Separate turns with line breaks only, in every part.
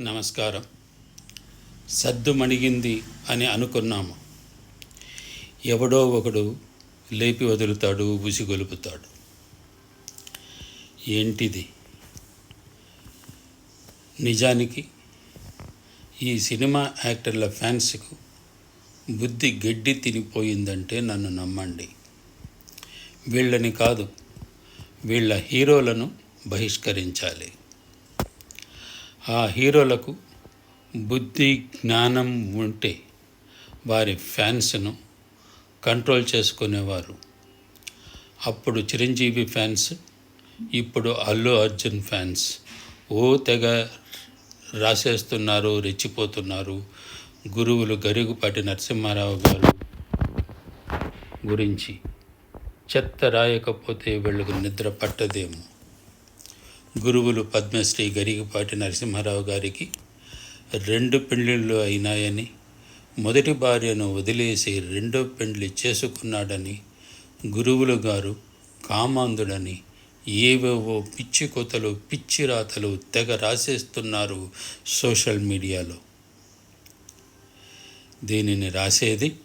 నమస్కారం. సద్దు మణిగింది అని అనుకున్నాము. ఎవడో ఒకడు లేపి వదులుతాడు ఉసిగొలుపుతాడు ఏంటిది? నిజానికి ఈ సినిమా యాక్టర్ల ఫ్యాన్స్కు బుద్ధి గడ్డి తినిపోయిందంటే నన్ను నమ్మండి. వీళ్ళని కాదు వీళ్ళ హీరోలను బహిష్కరించాలి. ఆ హీరోలకు బుద్ధి జ్ఞానం ఉంటే వారి ఫ్యాన్స్ను కంట్రోల్ చేసుకునేవారు. అప్పుడు చిరంజీవి ఫ్యాన్స్ ఇప్పుడు అల్లు అర్జున్ ఫ్యాన్స్ ఓ తెగ రాసేస్తున్నారు రెచ్చిపోతున్నారు. గురువులు గరుగుపాటి నరసింహారావు గారు గురించి చెత్త రాయకపోతే వీళ్ళకు నిద్ర పట్టదేమో. గురువులు పద్మశ్రీ గరిగిపాటి నరసింహారావు గారికి రెండు పెళ్ళిళ్ళు అయినాయని మొదటి భార్యను వదిలేసి రెండో పెండ్లి చేసుకున్నాడని గురువులు గారు కామాంధుడని ఏవేవో పిచ్చి కొతలు పిచ్చి రాతలు తెగ రాసేస్తున్నారు సోషల్ మీడియాలో. దీనిని రాసేది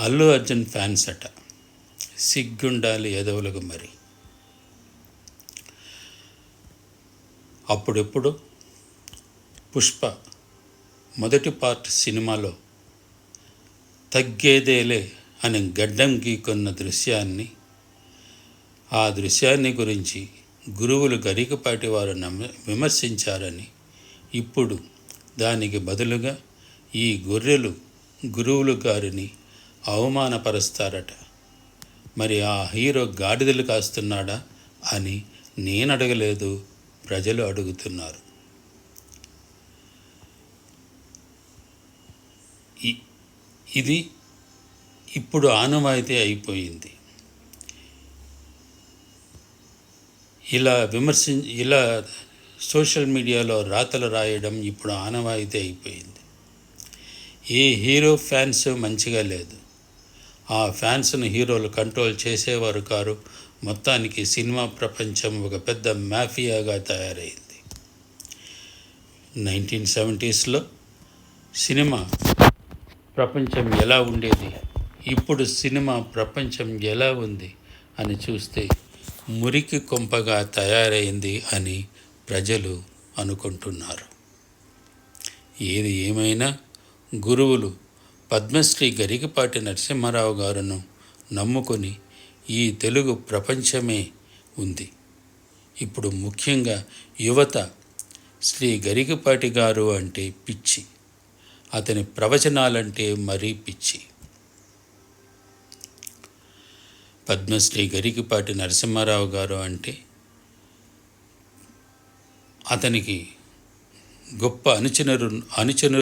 అల్లు అర్జున్ ఫ్యాన్స్ అట. సిగ్గుండాలి ఎదవులకు మరి. అప్పుడెప్పుడు? పుష్ప మొదటి పార్ట్ సినిమాలో తగ్గేదేలే అని గడ్డం గీకున్న దృశ్యాన్ని ఆ దృశ్యాన్ని గురించి గురువులు గరికపాటి వారు నమ్మ విమర్శించారని ఇప్పుడు దానికి బదులుగా ఈ గొర్రెలు గురువులు గారిని అవమానపరుస్తారట. మరి ఆ హీరో గాడిదలు కాస్తున్నాడా అని నేను అడగలేదు ప్రజలు అడుగుతున్నారు. ఇ- ఇది ఇప్పుడు ఆనవాయితీ అయిపోయింది. ఇలా విమర్శి ఇలా సోషల్ మీడియాలో రాతలు రాయడం ఇప్పుడు ఆనవాయితీ అయిపోయింది. ఏ హీరో ఫ్యాన్స్ మంచిగా లేదు. ఆ ఫ్యాన్స్ను హీరోలు కంట్రోల్ చేసేవారు కారు. మొత్తానికి సినిమా ప్రపంచం ఒక పెద్ద మాఫియాగా తయారైంది. నైన్టీన్ సెవెంటీస్లో సినిమా ప్రపంచం ఎలా ఉండేది? ఇప్పుడు సినిమా ప్రపంచం ఎలా ఉంది? అని చూస్తే మురికి కొంపగా తయారైంది అని ప్రజలు అనుకుంటున్నారు. ఏది ఏమైనా గురువులు పద్మశ్రీ గరికపాటి నరసింహారావు గారును నమ్ముకొని ఈ తెలుగు ప్రపంచమే ఉంది. ఇప్పుడు ముఖ్యంగా యువత శ్రీ గరికపాటి గారు అంటే పిచ్చి. అతని ప్రవచనాలంటే మరీ పిచ్చి. పద్మశ్రీ గరికిపాటి నరసింహారావు గారు అంటే అతనికి గొప్ప అనుచనరు అనుచను